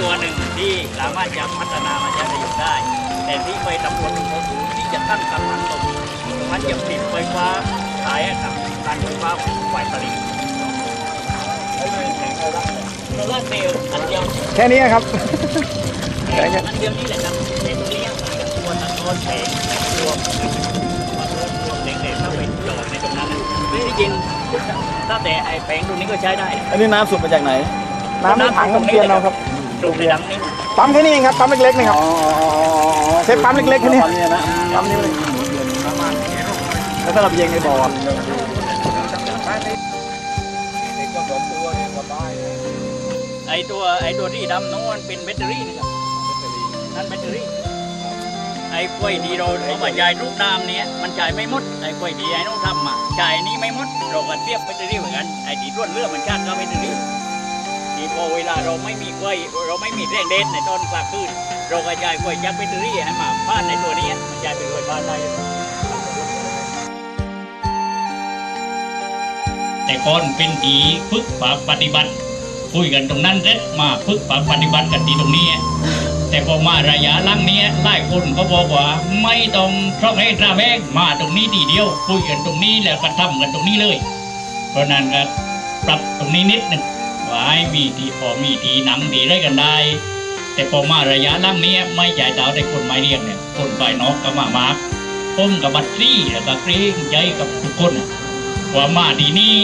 สามารถจะพัฒนามาใช้ประโยชน์ได้ แต่ที่ไปตำรวจโมดูที่จะตั้งคำถามตรงนี้มันจะผลิตไฟฟ้าขายให้กับการไฟฟ้าฝ่ายผลิตโซล่าร์เซลล์อันเดียวแค่นี้ครับอันเดียวนี่แหละครับในตรงนี้มันจะตัวสะท้อนแสงรวมมารวมรวมเด็กๆเข้าไปจอดในตรงนั้นนะที่จริงถ้าแต่ไอ้แผงตรงนี้ก็ใช้ได้ อันนี้น้ำสูบมาจากไหน น้ำในถังน้ำเทียนเราครับ ตรงนี้ดังนี้ปั๊มแค่นี้เองครับปั๊มเล็กๆนี่ครับใช้ปั๊มเล็กๆแค่นี้ปั๊มเนี่ยนะปั๊มนี้เลยแล้วสำหรับเย็นในบ่อไอ้ตัวไอ้ตัวที่ดำน้องมันเป็นแบตเตอรี่นะครับนั่นแบตเตอรี่ไอ้กล้วยดีเราเอามาจ่ายรูปน้ำเนี้ยมันจ่ายไม่หมดไอ้กล้วยดีไอ้น้องทำอะจ่ายนี้ไม่หมดเราก็เทียบแบตเตอรี่เหมือนกันไอ้ที่รวดเรือมันชาติก็แบตเตอรี่ ที่พอเวลาเราไม่มีกล้วยเราไม่มีแรงเด่นในตอนกลางคืนเราก็จ่ายกล้วยจากแบตเตอรี่ให้มาผ่านในตัวนี้มันจ่ายเป็นกล้วยบ้านได้แต่ก่อนเป็นดีฝึกฝากปฏิบัติ คุยกันตรงนั้นเสร็จมาฝึกฝากปฏิบัติกันที่ตรงนี้ แต่พอมาระยะหลังนี้ยหลายคนก็บอกว่า ไม่ต้องช่องให้ตราแวงมาตรงนี้ทีเดียว คุยกันตรงนี้แล้วก็ทำกันตรงนี้เลย เพราะนั้นก็ปรับตรงนี้นิดหนึ่ง วาให้มีทีพอมีทีหนังดีได้กันได้ แต่พอมาระยะหลังเนี้ยไม่จ่ายดาวแต่คนไม่เรียกเนี่ย คนฝ่ายนอกก็มามากผมกับบัตรี่แล้วก็เกรงใจกับทุกคนว่ามาที่นี่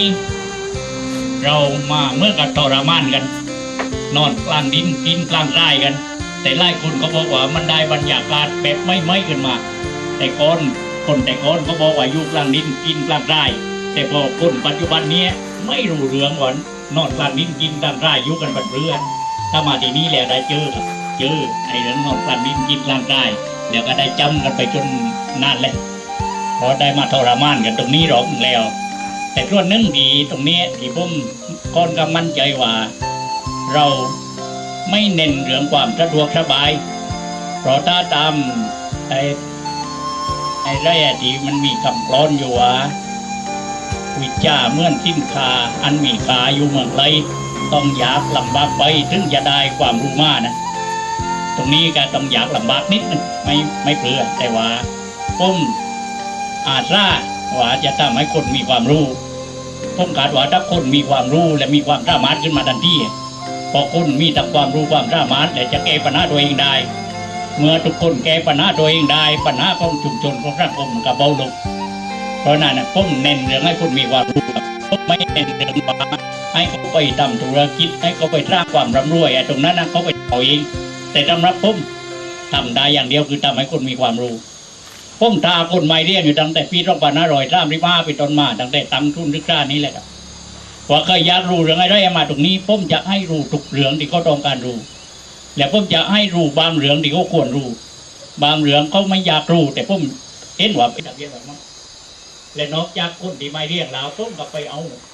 เรามาเมื่อกับทรมานกัน นอนกลางดินกินกลางไร่กัน แต่หลายคนก็บอกว่ามันได้บรรยากาศแบบไม่ไม่ขึ้นมา แต่ก่อนคนแต่ก่อนก็บอกว่าอยู่กลางดินกินกลางไร่แต่พอคนปัจจุบันเนี้ยไม่รู้เรื่องวัน นอนกลางดินกินกลางไร่อยู่กันเป็นเพื่อนถ้ามาที่นี่แล้วได้เจอเจอไอ้เรื่องนอนกลางดินกินกลางไร่เดี๋ยวก็ได้จำกันไปจนนานเลยพราะได้มาทรมานกันตรงนี้หรอกแล้ว แต่ส่วนหนึ่งที่ตรงนี้ที่ผมค่อนก็มั่นใจว่า เราไม่เน้นเรื่องความสะดวกสบาย เพราะถ้าตามไอ้ไอ้ไรอะที่มันมีคำกลอนอยู่ว่า วิจาเมื่อนสิ้นคาอันมีคาอยู่เมืองไรต้องอยากลำบากไปถึงจะได้ความรู้มานะ ตรงนี้ก็ต้องอยากลำบากนิดนึงไม่ไม่เปลือแต่ว่าผมอาจร่าว่าจะทำให้คนมีความรู้ผมคาดว่าถ้าคนมีความรู้และมีความสามารถขึ้นมาทันที่พอคนมีทั้งความรู้ความสามารถและจะแก้ปัญหาตัวเองได้ เมื่อทุกคนแก้ปัญหาตัวเองได้ ปัญหาของชุมชนของสังคมกับเบาลง ราะนั้นนะผมเน้นเรื่องให้คนมีความรู้ผมไม่เน้นเรื่องว่าให้เขาไปทำธุรกิจให้เขาไปสร้างความร่ำรวยตรงนั้นนะเขาไปเอาเองแต่สำหรับผมทำได้อย่างเดียวคือทำให้คนมีความรู้ผมทาคนไม่เรียนอยู่ตั้งแต่ปีสองพันห้าร้อยสามสิบ้าไปต้นมาตั้งแต่ตั้งทุนศึกษานี้แหละครับว่าเคยอยากรู้เรื่องอะไรมาตรงนี้ผมจะให้รู้ทุกเรื่องที่เขาต้องการรู้ และผมจะให้รู้บางเรื่องที่เขาควรรู้ บางเรื่องเขาไม่อยากรู้ แต่ผมเห็นว่าเป็นทะเบียนแบบนั้น และนอกจากคนที่ไม่เรียนแล้วผมก็ไปเอา